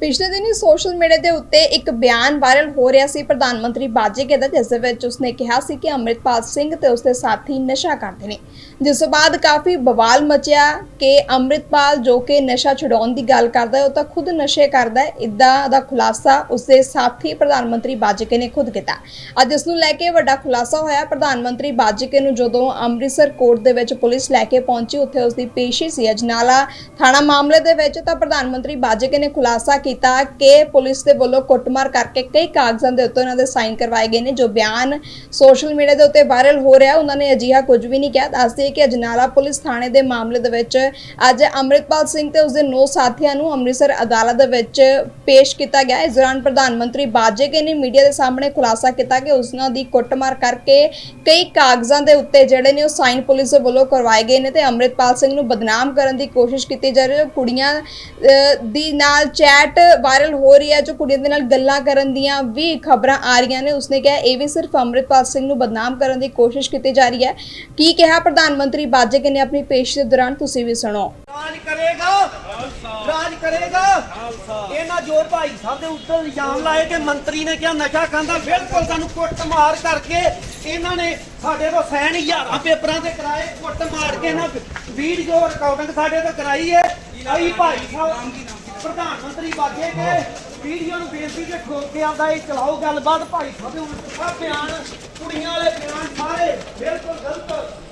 ਪਿਛਲੇ ਦਿਨੀ social media ਦੇ ਉੱਤੇ ਇੱਕ ਬਿਆਨ ਵਾਇਰਲ ਹੋ ਰਿਹਾ ਸੀ। ਪ੍ਰਧਾਨ ਮੰਤਰੀ ਬਾਜੇਕੇ ਦਾ ਜਿਸ ਦੇ ਵਿੱਚ ਉਸਨੇ ਕਿਹਾ ਸੀ ਕਿ ਅੰਮ੍ਰਿਤਪਾਲ ਸਿੰਘ ਤੇ ਉਸਦੇ ਸਾਥੀ ਨਸ਼ਾ ਕਰਦੇ ਨੇ। ਜਿਸ ਤੋਂ ਬਾਅਦ ਕਾਫੀ ਬਵਾਲ ਮਚਿਆ ਕਿ ਅੰਮ੍ਰਿਤਪਾਲ ਜੋ ਕਿ ਨਸ਼ਾ ਛੁਡਾਉਣ ਦੀ ਗੱਲ ਕਰਦਾ ਹੈ, ਉਹ ਤਾਂ ਖੁਦ ਨਸ਼ੇ ਕਰਦਾ ਹੈ। ਇਦਾਂ ਦਾ ਖੁਲਾਸਾ ਉਸਦੇ ਸਾਥੀ ਪ੍ਰਧਾਨ ਮੰਤਰੀ ਬਾਜੇਕੇ ਨੇ ਖੁਦ ਕੀਤਾ। ਅੱਜ ਇਸ ਨੂੰ ਲੈ ਕੇ ਵੱਡਾ ਖੁਲਾਸਾ ਹੋਇਆ। ਪ੍ਰਧਾਨ ਮੰਤਰੀ ਬਾਜੇਕੇ ਨੂੰ ਜਦੋਂ ਅੰਮ੍ਰਿਤਸਰ ਕੋਰਟ ਦੇ ਵਿੱਚ ਪੁਲਿਸ ਲੈ ਕੇ ਪਹੁੰਚੀ, ਉੱਥੇ ਉਸਦੀ ਪੇਸ਼ੀ ਸੀ। ਅਜਨਾਲਾ ਥਾਣਾ ਮਾਮਲੇ ਦੇ ਵਿੱਚ ਤਾਂ ਪ੍ਰਧਾਨ ਮੰਤਰੀ ਬਾਜੇਕੇ ਨੇ ਖੁਲਾਸਾ ਕੀਤਾ ਕਿ ਪੁਲਿਸ ਦੇ ਵੱਲੋਂ ਕੁੱਟਮਾਰ ਕਰਕੇ ਕਈ ਕਾਗਜ਼ਾਂ ਦੇ ਉੱਤੇ ਉਹਨਾਂ ਦੇ ਸਾਈਨ ਕਰਵਾਏ ਗਏ ਨੇ, ਜੋ ਬਿਆਨ ਸੋਸ਼ਲ ਮੀਡੀਆ ਦੇ ਉੱਤੇ ਵਾਇਰਲ ਹੋ ਰਿਹਾ, ਉਹਨਾਂ ਨੇ ਅਜਿਹਾ ਕੁਝ ਵੀ ਨਹੀਂ ਕਿਹਾ। ਦੱਸਦੇ ਕਿ ਅਜਨਾਲਾ ਪੁਲਿਸ ਥਾਣੇ ਦੇ ਮਾਮਲੇ ਦੇ ਵਿੱਚ ਅੱਜ ਅੰਮ੍ਰਿਤਪਾਲ ਸਿੰਘ ਤੇ ਉਸਦੇ ਨੌ ਸਾਥੀਆਂ ਨੂੰ ਅੰਮ੍ਰਿਤਸਰ ਅਦਾਲਤ ਦੇ ਵਿੱਚ ਪੇਸ਼ ਕੀਤਾ ਗਿਆ। ਇਸ ਦੌਰਾਨ ਪ੍ਰਧਾਨ ਮੰਤਰੀ ਬਾਜੇਕੇ ਨੇ, ਮੀਡੀਆ ਦੇ ਸਾਹਮਣੇ ਖੁਲਾਸਾ ਕੀਤਾ ਕਿ ਉਸਨਾਂ ਦੀ ਕੁੱਟਮਾਰ ਕਰਕੇ ਕਈ ਕਾਗਜ਼ਾਂ ਦੇ ਉੱਤੇ ਜਿਹੜੇ ਨੇ ਉਹ ਸਾਈਨ ਪੁਲਿਸ ਦੇ ਵੱਲੋਂ ਕਰਵਾਏ ਗਏ ਨੇ ਤੇ ਅੰਮ੍ਰਿਤਪਾਲ ਸਿੰਘ ਨੂੰ ਬਦਨਾਮ ਕਰਨ ਦੀ ਕੋਸ਼ਿਸ਼ ਕੀਤੀ ਜਾ ਰਹੀ ਹੈ। ਕੁੜੀਆਂ ਦੀ ਨਾਲ ਚੈਟ ਵਾਇਰਲ ਹੋ ਰਹੀ ਹੈ, ਜੋ ਕੁੜੀਆਂ ਦੇ ਨਾਲ ਗੱਲਾਂ ਕਰਨ ਦੀਆਂ ਵੀ ਖਬਰਾਂ ਆ ਰਹੀਆਂ ਨੇ। ਉਸਨੇ ਕਿਹਾ, ਇਹ ਵੀ ਸਿਰਫ ਅੰਮ੍ਰਿਤਪਾਲ ਸਿੰਘ ਨੂੰ ਬਦਨਾਮ ਕਰਨ ਦੀ ਕੋਸ਼ਿਸ਼ ਕੀਤੀ ਜਾ ਰਹੀ ਹੈ। ਕੀ ਕਿਹਾ ਪ੍ਰਧਾਨ ਮੰਤਰੀ ਬਾਜੇਕੇ ਨੇ ਆਪਣੀ ਪੇਸ਼ ਦੇ ਦੌਰਾਨ, ਤੁਸੀਂ ਵੀ ਸੁਣੋ। ਰਾਜ ਕਰੇਗਾ। ਰਾਜ ਕਰੇਗਾ। ਇਹਨਾਂ ਜੋਰ ਭਾਈ ਸਾਹਿਬ ਦੇ ਉੱਤੇ ਇਲਜ਼ਾਮ ਲਾਏ ਕਿ ਮੰਤਰੀ ਨੇ ਕਿਹਾ, ਨਸ਼ਾ ਖਾਂਦਾ, ਬਿਲਕੁਲ ਸਾਨੂੰ ਕੁੱਟ ਕਰਕੇ ਇਹਨਾਂ ਨੇ ਸਾਡੇ ਤੋਂ ਸੈਨ ਹਜ਼ਾਰਾਂ ਪੇਪਰਾਂ ਤੇ ਕਰਾਏ, ਕੁੱਟ ਮਾਰ ਕੇ ਇਹਨਾਂ ਵੀਡੀਓ ਰਿਕਾਰਡਿੰਗ ਸਾਡੇ ਤੋਂ ਕਰਾਈ ਹੈ। ਅਸੀਂ ਭਾਈ ਸਾਹਿਬ ਪ੍ਰਧਾਨ ਮੰਤਰੀ ਬਾਗੇ ਕੇ ਵੀਡੀਓ ਨੂੰ ਬੇਨਤੀ ਕੇ ਠੋਕ ਕੇ ਆਉਂਦਾ ਇਹ ਚਲਾਓ ਗੱਲਬਾਤ ਭਾਈ ਸਾਹਿਬ ਬਿਆਨ ਕੁੜੀਆਂ ਵਾਲੇ ਬਿਆਨ ਸਾਰੇ ਬਿਲਕੁਲ ਗਲਤ